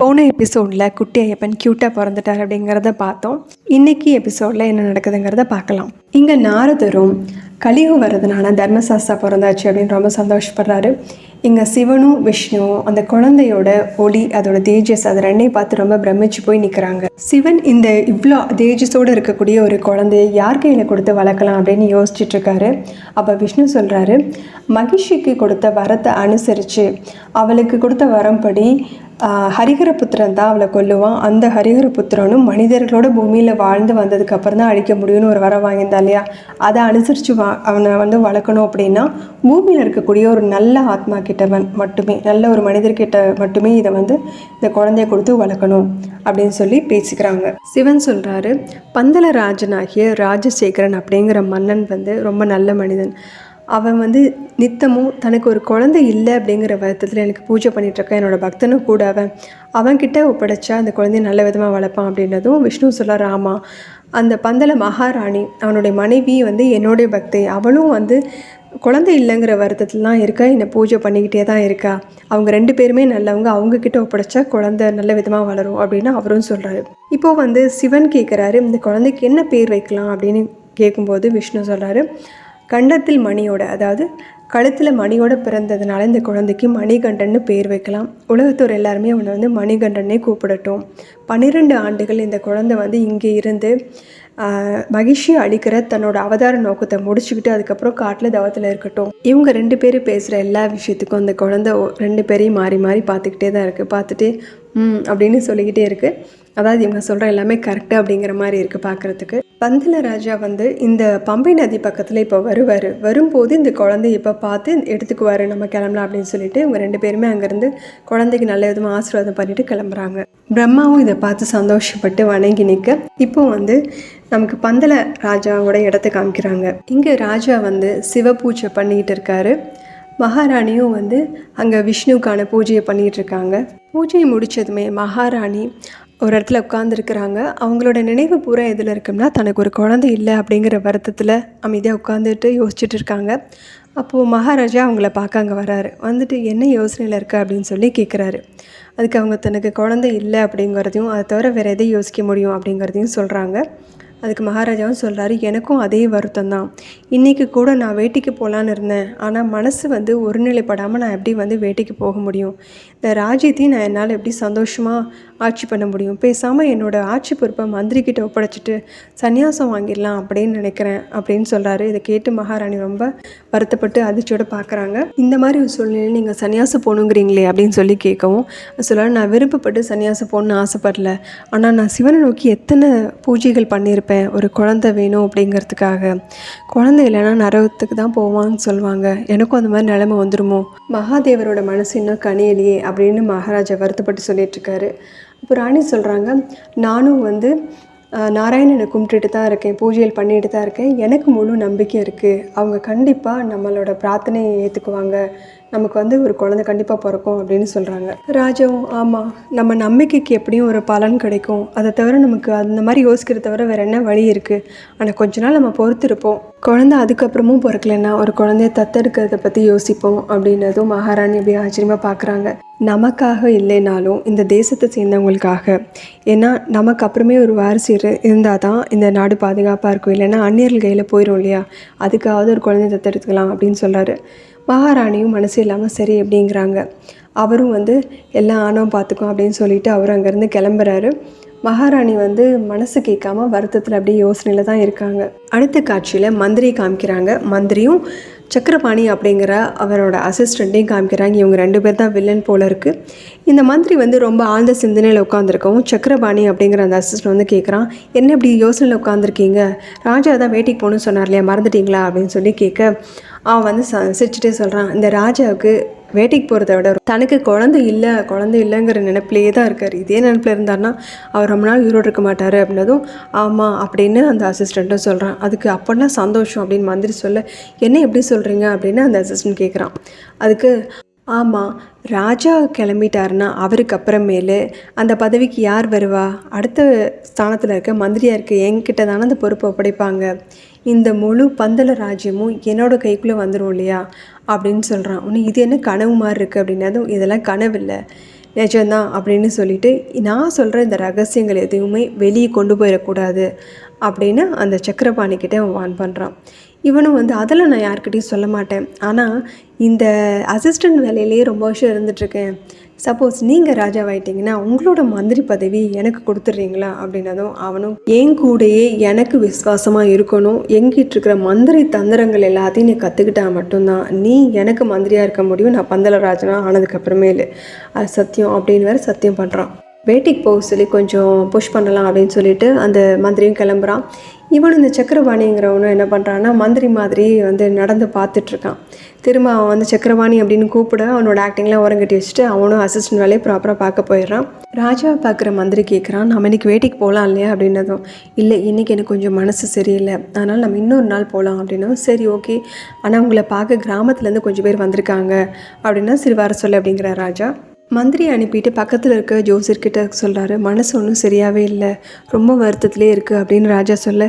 போன எபிசோடில் குட்டி ஐயப்பன் க்யூட்டாக பிறந்துட்டார் அப்படிங்கிறத பார்த்தோம். இன்னைக்கு எபிசோடில் என்ன நடக்குதுங்கிறத பார்க்கலாம். இங்கே நாரதரும் கலியுகம் வர்றதுனால தர்மசாஸ்தா பிறந்தாச்சு அப்படின்னு ரொம்ப சந்தோஷப்படுறாரு. இங்கே சிவனும் விஷ்ணுவும் அந்த குழந்தையோட ஒளி அதோட தேஜஸ் அது ரெண்டையும் பார்த்து ரொம்ப பிரமிச்சு போய் நிற்கிறாங்க சிவன் இந்த இவ்வளோ தேஜஸோடு இருக்கக்கூடிய ஒரு குழந்தைய யார் கையில் கொடுத்து வளர்க்கலாம் அப்படின்னு யோசிச்சுட்டு இருக்காரு அப்போ விஷ்ணு சொல்கிறாரு மகிஷிக்கு கொடுத்த வரத்தை அனுசரித்து அவளுக்கு கொடுத்த வரம்படி ஆஹ் ஹரிஹரபுத்திரன் தான் அவளை கொல்லுவான். அந்த ஹரிஹரபுத்திரனும் மனிதர்களோட பூமியில் வாழ்ந்து வந்ததுக்கு அப்புறம் தான் அழிக்க முடியும்னு ஒரு வரம் வாங்கியிருந்தா இல்லையா? அதை அனுசரித்து வா அவனை வந்து வளர்க்கணும் அப்படின்னா பூமியில் இருக்கக்கூடிய ஒரு நல்ல ஆத்மா கிட்டவன் மட்டுமே நல்ல ஒரு மனிதர்கிட்ட மட்டுமே இதை வந்து இந்த குழந்தைய கொடுத்து வளர்க்கணும் அப்படின்னு சொல்லி பேசிக்கிறாங்க. சிவன் சொல்கிறாரு பந்தள ராஜனாகிய ராஜசேகரன் அப்படிங்கிற மன்னன் வந்து ரொம்ப நல்ல மனிதன். அவன் வந்து நித்தமும் தனக்கு ஒரு குழந்தை இல்லை அப்படிங்கிற வருத்தத்தில் எனக்கு பூஜை பண்ணிட்டு இருக்கான். என்னோட பக்தனும் கூட அவன் அவன்கிட்ட ஒப்படைச்சா அந்த குழந்தைய நல்ல விதமாக வளர்ப்பான் அப்படின்றதும் விஷ்ணு சொல்ல ராமா அந்த பந்தல மகாராணி அவனுடைய மனைவி வந்து என்னுடைய பக்தை. அவளும் வந்து குழந்தை இல்லைங்கிற வருத்தத்துலாம் இருக்கா என்னை பூஜை பண்ணிக்கிட்டே தான் இருக்கா. அவங்க ரெண்டு பேருமே நல்லவங்க அவங்கக்கிட்ட ஒப்படைச்சா குழந்தை நல்ல விதமாக வளரும் அப்படின்னு அவரும் சொல்கிறாரு இப்போது வந்து சிவன் கேட்குறாரு இந்த குழந்தைக்கு என்ன பேர் வைக்கலாம்? அப்படின்னு கேட்கும்போது விஷ்ணு சொல்கிறாரு கண்டத்தில் மணியோட அதாவது கழுத்தில் மணியோட பிறந்ததுனால இந்த குழந்தைக்கு மணிகண்டன்னு பேர் வைக்கலாம். உலகத்தோர் எல்லாருமே அவனை வந்து மணிகண்டனே கூப்பிடட்டும். பன்னிரெண்டு ஆண்டுகள் இந்த குழந்தை வந்து இங்கே இருந்து மகிழ்ச்சி அளிக்கிற தன்னோட அவதார நோக்கத்தை முடிச்சுக்கிட்டு அதுக்கப்புறம் காட்டில் தவத்தில் இருக்கட்டும். இவங்க ரெண்டு பேரும் பேசுகிற எல்லா விஷயத்துக்கும் அந்த குழந்தை ரெண்டு பேரையும் மாறி மாறி பார்த்துக்கிட்டே தான் இருக்குது பார்த்துட்டு ம் அப்படின்னு சொல்லிக்கிட்டே இருக்குது அதாவது இவங்க சொல்கிற எல்லாமே கரெக்டு அப்படிங்கிற மாதிரி இருக்குது பார்க்குறதுக்கு. பந்தல ராஜா வந்து இந்த பம்பை நதி பக்கத்தில் இப்போ வருவார். வரும்போது இந்த குழந்தைய இப்போ பார்த்து எடுத்துக்குவார் நம்ம கிளம்பலாம் அப்படின்னு சொல்லிட்டு இவங்க ரெண்டு பேருமே அங்கேருந்து குழந்தைக்கு நல்ல விதமாக ஆசீர்வாதம் பண்ணிட்டு கிளம்புறாங்க. பிரம்மாவும் இதை பார்த்து சந்தோஷப்பட்டு வணங்கி நிற்க இப்போ வந்து நமக்கு பந்தல ராஜாவோட இடத்த காமிக்கிறாங்க. இங்கே ராஜா வந்து சிவ பூஜை பண்ணிக்கிட்டு இருக்காரு. மகாராணியும் வந்து அங்கே விஷ்ணுவுக்கான பூஜையை பண்ணிகிட்டு இருக்காங்க. பூஜையை முடித்ததுமே மகாராணி ஒரு இடத்துல உட்காந்துருக்குறாங்க அவங்களோட நினைவு பூரா எதில் இருக்கும்னா தனக்கு ஒரு குழந்தை இல்லை அப்படிங்கிற வருத்தத்தில் அமைதியாக உட்காந்துட்டு யோசிச்சுட்டு இருக்காங்க. அப்போது மகாராஜா அவங்கள பார்க்க அங்கே வராரு. வந்துட்டு என்ன யோசனையில் இருக்குது அப்படின்னு சொல்லி கேட்குறாரு அதுக்கு அவங்க தனக்கு குழந்தை இல்லை அப்படிங்கிறதையும் அதை தவிர வேறு எதை யோசிக்க முடியும்? அப்படிங்கிறதையும் சொல்கிறாங்க அதுக்கு மகாராஜாவும் சொல்கிறாரு எனக்கும் அதே வருத்தம் தான் இன்றைக்கி கூட நான் வேட்டைக்கு போகலான்னு இருந்தேன். ஆனால் மனசு வந்து ஒருநிலைப்படாமல் நான் எப்படி வந்து வேட்டைக்கு போக முடியும்? இந்த ராஜ்யத்தையும் நான் என்னால் எப்படி சந்தோஷமாக ஆட்சி பண்ண முடியும்? பேசாமல் என்னோடய ஆட்சி பொறுப்பை மந்திரிக்கிட்ட ஒப்படைச்சிட்டு சன்னியாசம் வாங்கிடலாம் அப்படின்னு நினைக்கிறேன் அப்படின்னு சொல்கிறாரு இதை கேட்டு மகாராணி ரொம்ப வருத்தப்பட்டு அதிர்ச்சியோடு பார்க்குறாங்க இந்த மாதிரி ஒரு சூழ்நிலையில் நீங்கள் சன்னியாசம் போகணுங்கிறீங்களே அப்படின்னு சொல்லி கேட்கவும் சொல்கிறாரு நான் விருப்பப்பட்டு சன்னியாசம் போகணுன்னு ஆசைப்படல. ஆனால் நான் சிவனை நோக்கி எத்தனை பூஜைகள் பண்ணியிருப்பேன்? ஒரு குழந்தை வேணும் அப்படிங்கிறதுக்காக. குழந்தை இல்லைன்னா நரகத்துக்கு தான் போவான்னு சொல்லுவாங்க எனக்கும் அந்த மாதிரி நிலைமை வந்துடுமோ மகாதேவரோட மனசு இன்னும் கனியலையே அப்படின்னு மகாராஜா வருத்தப்பட்டு சொல்லிட்டு இருக்காரு இப்போ ராணி சொல்கிறாங்க நானும் வந்து நாராயணனை கும்பிட்டுட்டு தான் இருக்கேன். பூஜைகள் பண்ணிட்டு தான் இருக்கேன். எனக்கு முழு நம்பிக்கை இருக்குது அவங்க கண்டிப்பாக நம்மளோட பிரார்த்தனையை ஏற்றுக்குவாங்க நமக்கு வந்து ஒரு குழந்தை கண்டிப்பாக பிறக்கும் அப்படின்னு சொல்கிறாங்க ராஜாவும் ஆமாம் நம்ம நம்பிக்கைக்கு எப்படியும் ஒரு பலன் கிடைக்கும். அதை தவிர நமக்கு அந்த மாதிரி யோசிக்கிறத தவிர வேறு என்ன வழி இருக்குது ஆனால் கொஞ்ச நாள் நம்ம பொறுத்திருப்போம். குழந்தை அதுக்கப்புறமும் பிறக்கலைன்னா ஒரு குழந்தைய தத்தெடுக்கிறத பற்றி யோசிப்போம் அப்படின்னதும் மகாராணி அப்படியே ஆச்சரியமாக பார்க்குறாங்க நமக்காக இல்லைனாலும் இந்த தேசத்தை சேர்ந்தவங்களுக்காக. ஏன்னா நமக்கு அப்புறமே ஒரு வாரிசு இருந்தால் தான் இந்த நாடு பாதுகாப்பாக இருக்கும். இல்லைன்னா அந்நியர்கள் கையில் போயிடும் இல்லையா? அதுக்காவது ஒரு குழந்தைய தத்தெடுத்துக்கலாம் அப்படின்னு சொல்கிறாரு மகாராணியும் மனசு இல்லாமல் சரி அப்படிங்கிறாங்க. அவரும் வந்து எல்லாம் ஆணவம் பார்த்துக்கும் அப்படின்னு சொல்லிட்டு அவர் அங்கேருந்து கிளம்புறாரு. மகாராணி வந்து மனசு கேட்காம வருத்தத்தில் அப்படியே யோசனையில் தான் இருக்காங்க. அடுத்த காட்சியில் மந்திரி காமிக்கிறாங்க. மந்திரியும் சக்கரபாணி அப்படிங்கிற அவரோட அசிஸ்டண்ட்டையும் காமிக்கிறாங்க. இவங்க ரெண்டு பேர் தான் வில்லன் போல இருக்குது இந்த மந்திரி வந்து ரொம்ப ஆழ்ந்த சிந்தனையில் உட்காந்துருக்கவும் சக்கரபாணி அப்படிங்கிற அந்த அசிஸ்டன்ட் வந்து கேட்குறான் என்ன இப்படி யோசனையில் உட்காந்துருக்கீங்க ராஜா தான் வேட்டைக்கு போகணும்னு சொன்னார் இல்லையா? மறந்துட்டீங்களா? அப்படின்னு சொல்லி கேட்க அவன் வந்து ச சிரிச்சுட்டே சொல்கிறான் இந்த ராஜாவுக்கு வேட்டைக்கு போகிறத விட தனக்கு குழந்தை இல்லை குழந்தை இல்லைங்கிற நினைப்பிலேயே தான் இருக்கார். இதே நினைப்பில் இருந்தார்னா அவர் ரொம்ப நாள் உயிரோடு இருக்க மாட்டார் அப்படின்னதும் ஆமாம் அப்படின்னு அந்த அசிஸ்டண்ட்டும் சொல்கிறான் அதுக்கு அப்படின்னா சந்தோஷம் அப்படின்னு மந்திரி சொல்ல என்ன எப்படி சொல்கிறீங்க அப்படின்னு அந்த அசிஸ்டன்ட் கேட்குறான் அதுக்கு ஆமாம் ராஜா கிளம்பிட்டாருன்னா அவருக்கு அப்புறமேலு அந்த பதவிக்கு யார் வருவா? அடுத்த ஸ்தானத்தில் இருக்க மந்திரியாக இருக்க என்கிட்ட தானே அந்த பொறுப்பை ஒப்படைப்பாங்க. இந்த முழு பந்தல ராஜ்யமும் என்னோடய கைக்குள்ளே வந்துடும் இல்லையா? அப்படின்னு சொல்கிறான் உன்னை இது என்ன கனவு மாதிரி இருக்குது அப்படின்னதும் இதெல்லாம் கனவு இல்லை நிஜம்தான் அப்படின்னு சொல்லிட்டு நான் சொல்கிற இந்த ரகசியங்கள் எதுவுமே வெளியே கொண்டு போயிடக்கூடாது அப்படின்னு அந்த சக்கரபாணிக்கிட்ட அவன் வான் பண்ணுறான் இவனும் வந்து அதெல்லாம் நான் யார்கிட்டையும் சொல்ல மாட்டேன். ஆனால் இந்த அசிஸ்டன்ட் வேலையிலேயே ரொம்ப வருஷம் இருந்துகிட்ருக்கேன் சப்போஸ் நீங்கள் ராஜாவாயிட்டீங்கன்னா உங்களோட மந்திரி பதவி எனக்கு கொடுத்துட்றீங்களா? அப்படின்னதும் அவனும் என் கூடயே எனக்கு விசுவாசமாக இருக்கணும். எங்கிட்ட இருக்கிற மந்திரி தந்திரங்கள் எல்லாத்தையும் நீ கற்றுக்கிட்டா மட்டும்தான். நீ எனக்கு மந்திரியாக இருக்க முடியும். நான் பந்தல ஆனதுக்கப்புறமே இல்லை அது சத்தியம் அப்படின்னு வேறு சத்தியம் பண்ணுறான் வேட்டைக்கு போக சொல்லி கொஞ்சம் புஷ் பண்ணலாம் அப்படின்னு சொல்லிட்டு அந்த மந்திரியும் கிளம்புறான். இவனும் இந்த சக்கரபாணிங்கிறவனும் என்ன பண்ணுறான்னா மந்திரி மாதிரி வந்து நடந்து பார்த்துட்ருக்கான். திரும்ப அவன் வந்து சக்கரபாணி அப்படின்னு கூப்பிட அவனோட ஆக்டிங்லாம் உரங்கட்டி வச்சுட்டு அவனும் அசிஸ்டன்ட் வேலையை ப்ராப்பராக பார்க்க போயிடுறான். ராஜாவை பார்க்குற மந்திரி கேட்குறான் நம்ம இன்னைக்கு வேட்டைக்கு போகலாம் இல்லையா? அப்படின்னதும் இல்லை இன்றைக்கி எனக்கு கொஞ்சம் மனசு சரியில்லை. அதனால் நம்ம இன்னொரு நாள் போகலாம். அப்படின்னும் சரி ஓகே. ஆனால் உங்களை பார்க்க கிராமத்துலேருந்து கொஞ்சம் பேர் வந்திருக்காங்க. அப்படின்னா சரி வர சொல்லு அப்படிங்கிற ராஜா. மந்திரி அனுப்பிட்டு பக்கத்தில் இருக்க ஜோசியர்கிட்ட சொல்கிறாரு மனசு ஒன்றும் சரியாகவே இல்லை. ரொம்ப வருத்தத்திலே இருக்குது அப்படின்னு ராஜா சொல்ல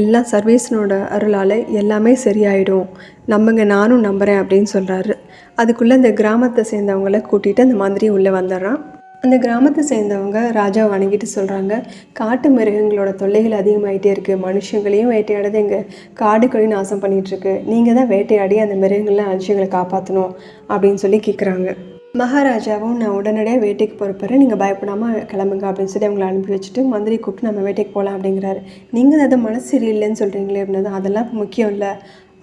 எல்லாம் சர்வீஸனோட அருளால் எல்லாமே சரியாயிடும். நம்புங்க நானும் நம்புகிறேன் அப்படின்னு சொல்கிறாரு அதுக்குள்ளே அந்த கிராமத்தை சேர்ந்தவங்கள கூட்டிகிட்டு அந்த மந்திரி உள்ளே வந்துடுறான். அந்த கிராமத்தை சேர்ந்தவங்க ராஜா வணங்கிட்டு சொல்கிறாங்க காட்டு மிருகங்களோட தொல்லைகள் அதிகமாகிட்டே இருக்குது மனுஷங்களையும் வேட்டையாடுது எங்கள் காடுகளையும் நாசம் பண்ணிகிட்ருக்கு நீங்கள் தான் வேட்டையாடி அந்த மிருகங்கள்லாம் மனுஷங்களை காப்பாற்றணும் அப்படின்னு சொல்லி கேட்குறாங்க மகாராஜாவும் நான் உடனடியாக வேட்டைக்கு போகிறப்பறேன் நீங்கள் பயப்படாமல் கிளம்புங்க அப்படின்னு சொல்லி அவங்கள அனுப்பி வச்சுட்டு மந்திரி கூப்பிட்டு நம்ம வேட்டைக்கு போகலாம் அப்படிங்கிறாரு. நீங்கள் அது மனசு சரியில்லைன்னு சொல்கிறீங்களே அப்படின்னா அதெல்லாம் இப்போ முக்கியம் இல்லை.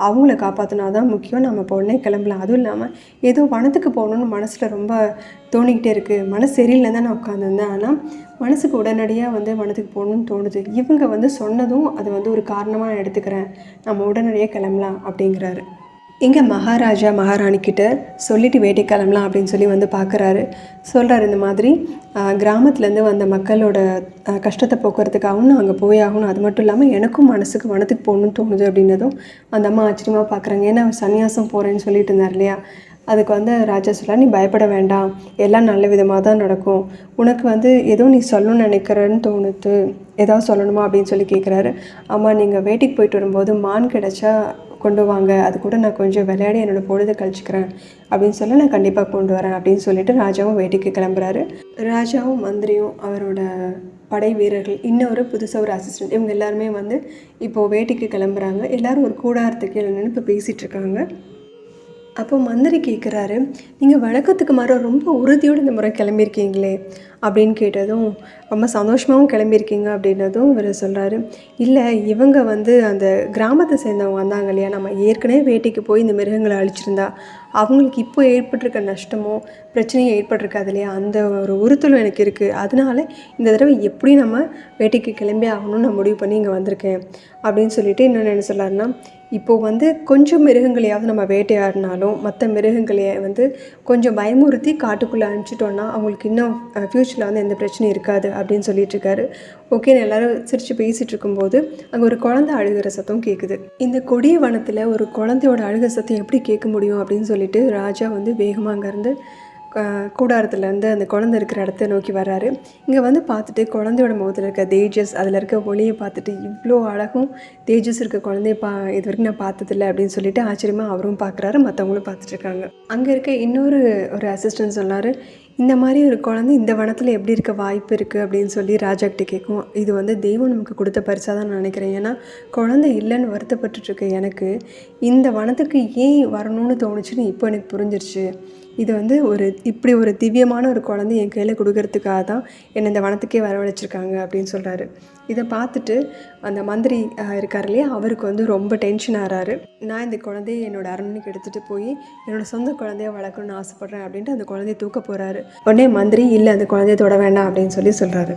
அவங்கள காப்பாற்றினா தான் முக்கியம். நம்ம இப்போ உடனே கிளம்பலாம். அதுவும் இல்லாமல் ஏதோ வனத்துக்கு போகணுன்னு மனசில் ரொம்ப தோணிக்கிட்டே இருக்குது மனசு சரியில்லை தான் நான் உட்காந்துருந்தேன் ஆனால் மனசுக்கு உடனடியாக வந்து வனத்துக்கு போகணுன்னு தோணுது. இவங்க வந்து சொன்னதும் அது வந்து ஒரு காரணமாக நான் எடுத்துக்கிறேன். நம்ம உடனடியாக கிளம்பலாம் அப்படிங்கிறாரு. இங்கே மகாராஜா மகாராணிக்கிட்ட சொல்லிட்டு வேட்டை கிளம்பலாம் அப்படின்னு சொல்லி வந்து பார்க்குறாரு சொல்கிறாரு இந்த மாதிரி கிராமத்துலேருந்து வந்த மக்களோட கஷ்டத்தை போக்குறதுக்காகவும் நான் அங்கே போய் ஆகணும். அது மட்டும் இல்லாமல் எனக்கும் மனசுக்கு வனத்துக்கு போகணும்னு தோணுது அப்படின்னதும் அந்த அம்மா ஆச்சரியமாக பார்க்குறாங்க ஏன்னா அவர் சன்னியாசம் போகிறேன்னு சொல்லிட்டு இருந்தார் இல்லையா? அதுக்கு வந்து ராஜா சொல்ல நீ பயப்பட வேண்டாம். எல்லாம் நல்ல விதமாக தான் நடக்கும். உனக்கு வந்து ஏதோ நீ சொல்லணும்னு நினைக்கிறேன்னு தோணுது. ஏதாவது சொல்லணுமா? அப்படின்னு சொல்லி கேட்குறாரு அம்மா நீங்கள் வேட்டைக்கு போயிட்டு வரும்போது மான் கிடச்சா கொண்டு வாங்க. அது கூட நான் கொஞ்சம் விளையாடி என்னோட பொழுது கழிச்சுக்கிறேன். அப்படின்னு சொல்லி நான் கண்டிப்பாக கொண்டு வரேன் அப்படின்னு சொல்லிட்டு ராஜாவும் வேட்டைக்கு கிளம்புறாரு. ராஜாவும் மந்திரியும் அவரோட படை வீரர்கள் இன்னொரு புதுசாக ஒரு அசிஸ்டன்ட் இவங்க எல்லாருமே வந்து இப்போது வேட்டைக்கு கிளம்புறாங்க. எல்லாரும் ஒரு கூடாரத்துக்கு இல்லைன்னு இப்போ பேசிகிட்டு இருக்காங்க. அப்போ மந்திரி கேட்குறாரு நீங்கள் வழக்கத்துக்கு மாற ரொம்ப உறுதியோடு இந்த முறை கிளம்பியிருக்கீங்களே. அப்படின்னு கேட்டதும் ரொம்ப சந்தோஷமாகவும் கிளம்பியிருக்கீங்க அப்படின்னதும் இவர் சொல்கிறாரு இல்லை இவங்க வந்து அந்த கிராமத்தை சேர்ந்தவங்க வந்தாங்க இல்லையா? நம்ம ஏற்கனவே வேட்டைக்கு போய் இந்த மிருகங்களை அழிச்சிருந்தா அவங்களுக்கு இப்போ ஏற்பட்டிருக்க நஷ்டமோ பிரச்சனையும் ஏற்பட்டிருக்காது இல்லையா? அந்த ஒரு உறுத்தலும் எனக்கு இருக்குது அதனால இந்த தடவை எப்படி நம்ம வேட்டைக்கு கிளம்பி ஆகணும்னு நான் முடிவு பண்ணி இங்கே வந்திருக்கேன் அப்படின்னு சொல்லிட்டு இன்னொன்று என்ன சொல்லாருன்னா இப்போது வந்து கொஞ்சம் மிருகங்களையாவது நம்ம வேட்டையாடினாலும் மற்ற மிருகங்களையே வந்து கொஞ்சம் பயமுறுத்தி காட்டுக்குள்ளே அனுப்பிச்சிட்டோன்னா அவங்களுக்கு இன்னும் ஃப்யூச்சர் ரிலேஷனில் வந்து எந்த பிரச்சனையும் இருக்காது அப்படின்னு சொல்லிட்டு இருக்காரு ஓகேன்னு எல்லாரும் சிரித்து பேசிகிட்டு இருக்கும்போது அங்கே ஒரு குழந்தை அழுகிற சத்தம் கேட்குது இந்த கொடிய வனத்தில் ஒரு குழந்தையோட அழுகிற சத்தம் எப்படி கேட்க முடியும் அப்படின்னு சொல்லிட்டு ராஜா வந்து வேகமாக அங்கேருந்து கூடாரத்துலேருந்து அந்த குழந்தை இருக்கிற இடத்த நோக்கி வர்றாரு. இங்கே வந்து பார்த்துட்டு குழந்தையோட முகத்தில் இருக்க தேஜஸ் அதில் இருக்க ஒளியை பார்த்துட்டு இவ்வளோ அழகும் தேஜஸ் இருக்க குழந்தைய பா இது வரைக்கும் நான் பார்த்ததில்ல அப்படின்னு சொல்லிட்டு ஆச்சரியமாக அவரும் பார்க்குறாரு மற்றவங்களும் பார்த்துட்ருக்காங்க அங்கே இருக்க இன்னொரு ஒரு அசிஸ்டன்ட் சொன்னார் இந்த மாதிரி ஒரு குழந்தை இந்த வனத்தில் எப்படி இருக்க வாய்ப்பு இருக்குது அப்படின்னு சொல்லி ராஜா கேட்கும். இது வந்து தெய்வம் நமக்கு கொடுத்த பரிசாக தான் நான் நினைக்கிறேன். ஏன்னா குழந்தை இல்லைன்னு வருத்தப்பட்டுருக்கு எனக்கு. இந்த வனத்துக்கு ஏன் வரணும்னு தோணுச்சுன்னு இப்போ எனக்கு புரிஞ்சிருச்சு. இது வந்து ஒரு இப்படி ஒரு திவ்யமான ஒரு குழந்தை என் கையில் கொடுக்கறதுக்காக தான் என்னை இந்த வனத்துக்கே வரவழைச்சிருக்காங்க அப்படின்னு சொல்கிறாரு இதை பார்த்துட்டு அந்த மந்திரி இருக்கார் இல்லையா? அவருக்கு வந்து ரொம்ப டென்ஷன் ஆகிறாரு நான் இந்த குழந்தைய என்னோடய அரண்மனைக்கு எடுத்துகிட்டு போய் என்னோடய சொந்த குழந்தைய வளர்க்கணும்னு ஆசைப்பட்றேன் அப்படின்ட்டு அந்த குழந்தைய தூக்க போகிறாரு உடனே மந்திரி இல்லை அந்த குழந்தைய தொட வேண்டாம் அப்படின்னு சொல்லி சொல்கிறாரு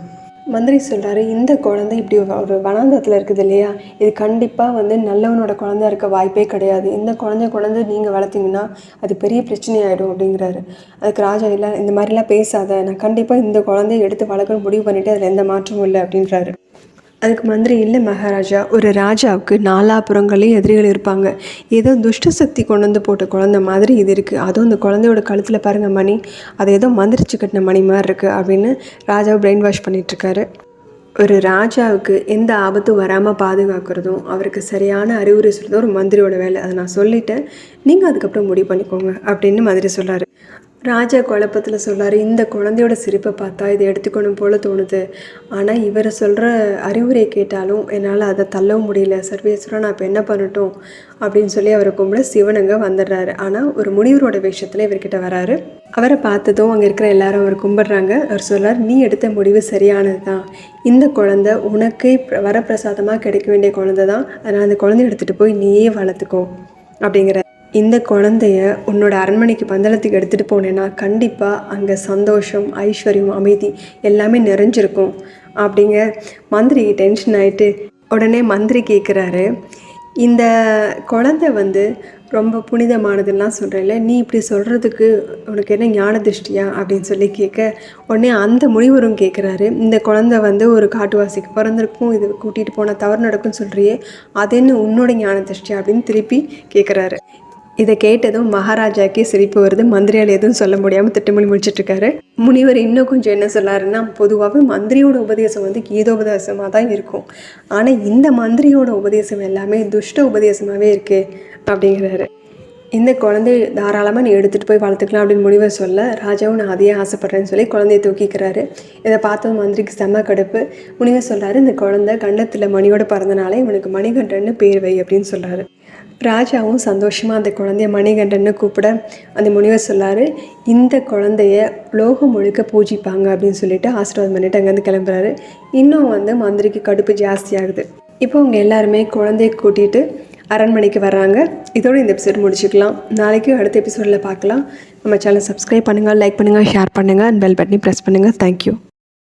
மந்திரி சொல்கிறாரு இந்த குழந்தை இப்படி ஒரு வனாந்தத்தில் இருக்குது இல்லையா? இது கண்டிப்பாக வந்து நல்லவனோட குழந்தை இருக்க வாய்ப்பே கிடையாது. இந்த குழந்தைய குழந்தை நீங்கள் வளர்த்திங்கன்னா அது பெரிய பிரச்சனையாயிடும் அப்படிங்கிறாரு. அதுக்கு ராஜா இல்லை இந்த மாதிரிலாம் பேசாத. நான் கண்டிப்பாக இந்த குழந்தைய எடுத்து வளர்க்கணும் முடிவு பண்ணிவிட்டு அதில் எந்த மாற்றமும் இல்லை அப்படின்றாரு. அதுக்கு மந்திரி இல்லை மகாராஜா ஒரு ராஜாவுக்கு நாலாபுறங்களையும் எதிரிகள் இருப்பாங்க. ஏதோ துஷ்ட சக்தி கொண்டு வந்து போட்ட குழந்தை மாதிரி இது இருக்குது அதுவும் இந்த குழந்தையோட கழுத்தில் பாருங்கள் மணி. அது ஏதோ மந்திரிச்சு கட்டின மணி மாதிரி இருக்குது அப்படின்னு ராஜாவை பிரெயின் வாஷ் பண்ணிகிட்ருக்காரு ஒரு ராஜாவுக்கு எந்த ஆபத்தும் வராமல் பாதுகாக்கிறதும் அவருக்கு சரியான அறிவுரை சொல்கிறதும் ஒரு மந்திரியோட வேலை. அதை நான் சொல்லிட்டேன். நீங்கள் அதுக்கப்புறம் முடிவு பண்ணிக்கோங்க அப்படின்னு மந்திரி சொல்கிறாரு ராஜா குழப்பத்தில் சொல்றாரு இந்த குழந்தையோட சிரிப்பை பார்த்தா இதை எடுத்துக்கணும் போல் தோணுது. ஆனால் இவர் சொல்கிற அறிவுரை கேட்டாலும் என்னால் அதை தள்ளவும் முடியல. சர்வேஸ்வரா நான் இப்போ என்ன பண்ணட்டும்? அப்படின்னு சொல்லி அவரை கும்பிட சிவனங்க வந்துடுறாரு. ஆனால் ஒரு முனிவரோட விஷயத்தில் இவர்கிட்ட வராரு. அவரை பார்த்ததும் அங்கே இருக்கிற எல்லாரும் அவர் கும்பிட்றாங்க. அவர் சொல்கிறார் நீ எடுத்த முடிவு சரியானது தான் இந்த குழந்தை உனக்கே வரப்பிரசாதமாக கிடைக்க வேண்டிய குழந்தை தான் அதனால் அந்த குழந்தைய எடுத்துகிட்டு போய் நீயே வளர்த்துக்கோ. அப்படிங்கிற இந்த குழந்தைய உன்னோட அரண்மனைக்கு பந்தளத்துக்கு எடுத்துகிட்டு போனேன்னா கண்டிப்பாக அங்கே சந்தோஷம் ஐஸ்வர்யம் அமைதி எல்லாமே நிறைஞ்சிருக்கும். அப்படிங்க. மந்திரி டென்ஷன் ஆகிட்டு உடனே மந்திரி கேட்குறாரு இந்த குழந்தை வந்து ரொம்ப புனிதமானதுலாம் சொல்கிறேன்ல நீ இப்படி சொல்கிறதுக்கு உனக்கு என்ன ஞான திருஷ்டியா? அப்படின்னு சொல்லி கேட்க உடனே அந்த முனிவரும் கேட்குறாரு இந்த குழந்தை வந்து ஒரு காட்டுவாசிக்கு பிறந்திருக்கும் இது கூட்டிகிட்டு போனால் தவறு நடக்கும்னு சொல்கிறியே அது என்ன உன்னோட ஞான திருஷ்டியா? அப்படின்னு திருப்பி கேட்குறாரு இதை கேட்டதும் மகாராஜாக்கே சிரிப்பு வருது. மந்திரியால் எதுவும் சொல்ல முடியாமல் திட்டமொழி முடிச்சிட்ருக்காரு. முனிவர் இன்னும் கொஞ்சம் என்ன சொல்லாருன்னா பொதுவாகவே மந்திரியோட உபதேசம் வந்து கீதோபதேசமாக தான் இருக்கும். ஆனால் இந்த மந்திரியோட உபதேசம் எல்லாமே துஷ்ட உபதேசமாகவே இருக்குது அப்படிங்கிறாரு. இந்த குழந்தை தாராளமாக நீ எடுத்துகிட்டு போய் வளர்த்துக்கலாம் அப்படின்னு முனிவர் சொல்ல ராஜாவும் நான் அதையே ஆசைப்பட்றேன்னு சொல்லி குழந்தைய தூக்கிக்கிறாரு. இதை பார்த்த மந்திரிக்கு செம்ம கடுப்பு. முனிவர் சொல்கிறாரு இந்த குழந்தை கண்டத்தில் மணியோட பிறந்தனாலே இவனுக்கு மணிகண்டன்னு பேர் வை அப்படின்னு சொல்கிறாரு ராஜாவும் சந்தோஷமாக அந்த குழந்தைய மணிகண்டன்னு கூப்பிட அந்த முனிவர் சொல்லாரு இந்த குழந்தைய லோகம் முழுக்க பூஜிப்பாங்க அப்படின்னு சொல்லிட்டு ஆசீர்வாதம் பண்ணிட்டு அங்கேருந்து கிளம்புறாரு. இன்னும் வந்து மந்திரிக்கு கடுப்பு ஜாஸ்தியாகுது இப்போ அவங்க எல்லாருமே குழந்தைய கூட்டிகிட்டு அரண்மனைக்கு வர்றாங்க. இதோட இந்த எபிசோட் முடிச்சுக்கலாம். நாளைக்கு அடுத்த எபிசோடில் பார்க்கலாம். நம்ம சேனல் சப்ஸ்கிரைப் பண்ணுங்கள் லைக் பண்ணுங்கள் ஷேர் பண்ணுங்கள் அண்ட் பெல் பட்டனி ப்ரெஸ் பண்ணுங்கள் தேங்க்யூ